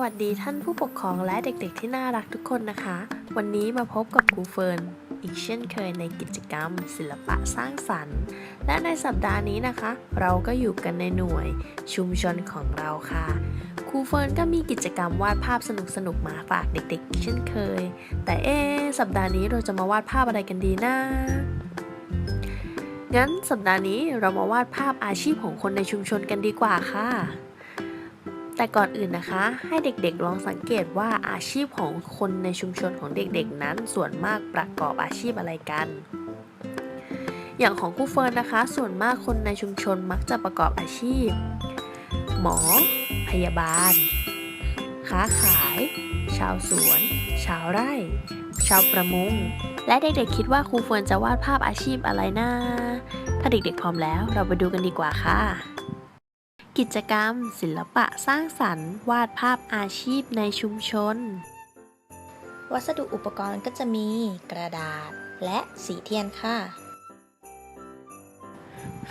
วัสดีท่านผู้ปกครองและเด็กๆที่น่ารักทุกคนนะคะ วันนี้มาพบกับครูเฟิร์นอีกเช่นเคยในกิจกรรม ศิลปะสร้างสรรค์ และในสัปดาห์นี้นะคะ เราก็อยู่กันในหน่วยชุมชนของเราค่ะครูเฟิร์นก็มีกิจกรรมวาดภาพสนุกๆมาฝากเด็กๆ เช่นเคย แต่เอ๊สัปดาห์นี้เราจะมาวาดภาพอะไรกันดีนะงั้นสัปดาห์นี้เรามาวาดภาพอาชีพของคนในชุมชนกันดีกว่าค่ะ แต่ก่อนอื่นนะคะ ให้เด็กๆลองสังเกตว่าอาชีพของคนในชุมชนของเด็กๆนั้น ส่วนมากประกอบอาชีพอะไรกัน อย่างของครูเฟิร์นนะคะ ส่วนมากคนในชุมชนมักจะประกอบอาชีพ หมอ พยาบาล ค้าขาย ชาวสวน ชาวไร่ ชาวประมง และเด็กๆคิดว่าครูเฟิร์นจะวาดภาพอาชีพอะไรนะถ้าเด็กๆพร้อมแล้ว เราไปดูกันดีกว่าค่ะ กิจกรรม ศิลปะสร้างสรรค์ วาดภาพอาชีพในชุมชน วัสดุอุปกรณ์ก็จะมีกระดาษและสีเทียนค่ะ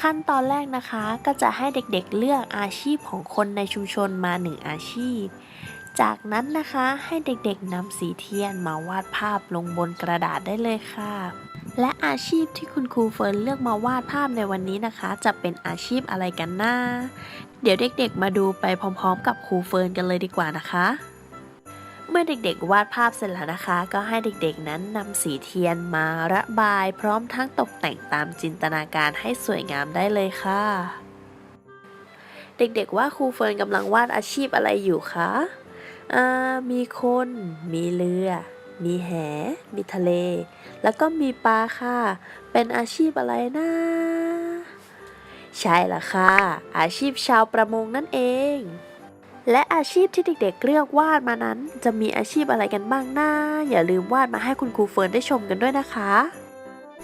ขั้นตอนแรกนะคะก็จะให้เด็กๆเลือกอาชีพของคนในชุมชนมาหนึ่งอาชีพ จากนั้นนะคะให้เด็กๆนำสีเทียนมาวาดภาพลงบนกระดาษได้เลยค่ะ และอาชีพที่คุณครูเฟิร์นเลือกมาวาดภาพในวันนี้นะคะ จะเป็นอาชีพอะไรกันนะเดี๋ยวเด็กๆ มาดูไปพร้อมๆ กับครูเฟิร์นกันเลยดีกว่านะคะ เมื่อเด็กๆ วาดภาพเสร็จแล้วนะคะ ก็ให้เด็กๆนั้นนำสีเทียนมาระบาย พร้อมทั้งตกแต่งตามจินตนาการให้สวยงามได้เลยค่ะ เด็กๆว่าครูเฟิร์นกำลังวาดอาชีพอะไรอยู่คะอ่ามีคน มีเรือ มีแห มีทะเล แล้วก็มีปลาค่ะ เป็นอาชีพอะไรนะ ใช่ละค่ะ อาชีพชาวประมงนั่นเอง และอาชีพที่เด็กๆเลือกวาดมานั้น จะมีอาชีพอะไรกันบ้างนะอย่าลืมวาดมาให้คุณครูเฟิร์นได้ชมกันด้วยนะคะ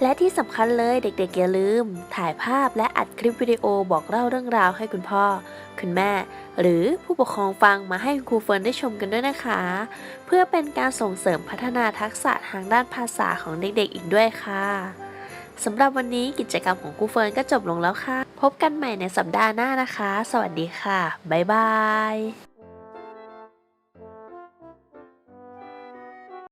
และที่สำคัญเลยเด็กๆอย่าลืม ถ่ายภาพและอัดคลิปวิดีโอบอกเล่าเรื่องราวให้คุณพ่อ คุณแม่ หรือผู้ปกครองฟังมาให้ครูเฟิร์นได้ชมกันด้วยนะคะ เพื่อเป็นการส่งเสริมพัฒนาทักษะทางด้านภาษาของเด็กๆอีกด้วยค่ะสำหรับวันนี้กิจกรรมของครูเฟิร์นก็จบลงแล้วค่ะ พบกันใหม่ในสัปดาห์หน้านะคะ สวัสดีค่ะ บ๊ายบาย